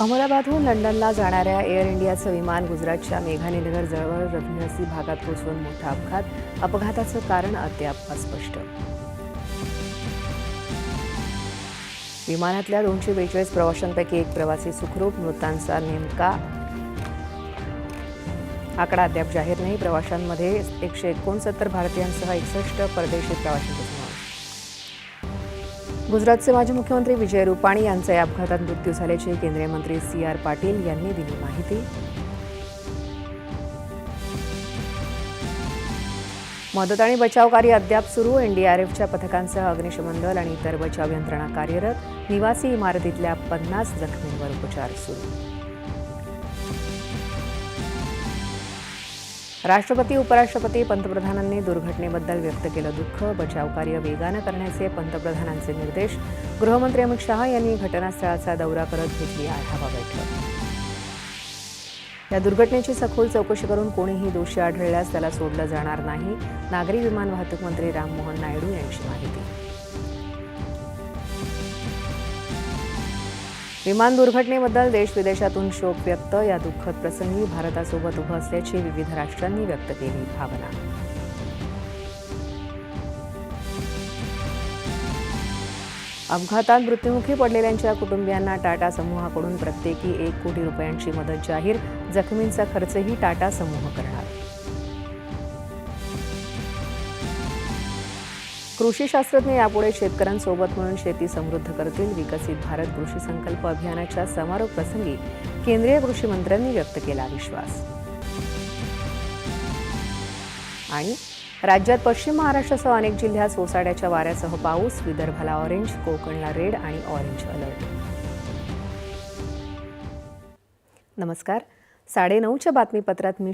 अहमदाबादहून लंडनला जाणाऱ्या एअर इंडियाचं विमान गुजरातच्या मेघानीनगर जवळ रघुनसी भागात कोसळून मोठा अपघात. अपघाताचं कारण अद्याप अस्पष्ट. विमानातल्या दोनशे बेचाळीस प्रवाशांपैकी एक प्रवासी सुखरूप मृतांचा नेमका आकडा अद्याप जाहीर नाही. प्रवाशांमध्ये एकशे एकोणसत्तर भारतीयांसह एकसष्ट परदेशी प्रवाशांचा समावेश गुजरातचे माजी मुख्यमंत्री विजय रुपाणी यांचा या अपघातात मृत्यू झाल्याची केंद्रीय मंत्री सी आर पाटील यांनी दिली माहिती. मदत आणि बचाव कार्य अद्याप सुरू. एनडीआरएफच्या पथकांसह अग्निशमन दल आणि इतर बचाव यंत्रणा कार्यरत निवासी इमारतीतल्या पन्नास जखमींवर उपचार सुरू. राष्ट्रपती उपराष्ट्रपती पंतप्रधानांनी दुर्घटनेबद्दल व्यक्त केलं दुःख बचाव कार्य वेगानं करण्याचे पंतप्रधानांचे निर्देश. गृहमंत्री अमित शहा यांनी घटनास्थळाचा दौरा करत घेतली आढावा बैठक. या दुर्घटनेची सखोल चौकशी करून कोणीही दोषी आढळल्यास त्याला सोडलं जाणार नाही. नागरी विमान वाहतूक मंत्री राममोहन नायडू यांची माहिती. विमान दुर्घटनेबद्दल देश विदेशातून शोक व्यक्त. या दुःखद प्रसंगी भारतासोबत उभं असल्याची विविध राष्ट्रांनी व्यक्त केली भावना. अपघातात मृत्युमुखी पडलेल्यांच्या कुटुंबियांना टाटा समूहाकडून प्रत्येकी एक कोटी रुपयांची मदत जाहीर. जखमींचा खर्चही टाटा समूह करणार कृषी शास्त्रज्ञ यापुढे शेतकऱ्यांसोबत म्हणून शेती समृद्ध करतील विकसित भारत कृषी संकल्प अभियानाच्या समारोप प्रसंगी केंद्रीय कृषी मंत्र्यांनी व्यक्त केला विश्वास. आणि राज्यात पश्चिम महाराष्ट्रासह अनेक जिल्ह्यात सोसाट्याच्या वाऱ्यासह पाऊस विदर्भाला ऑरेंज कोकणला रेड आणि ऑरेंज अलर्ट नमस्कार. साडेनऊच्या बातमीपत्रात मी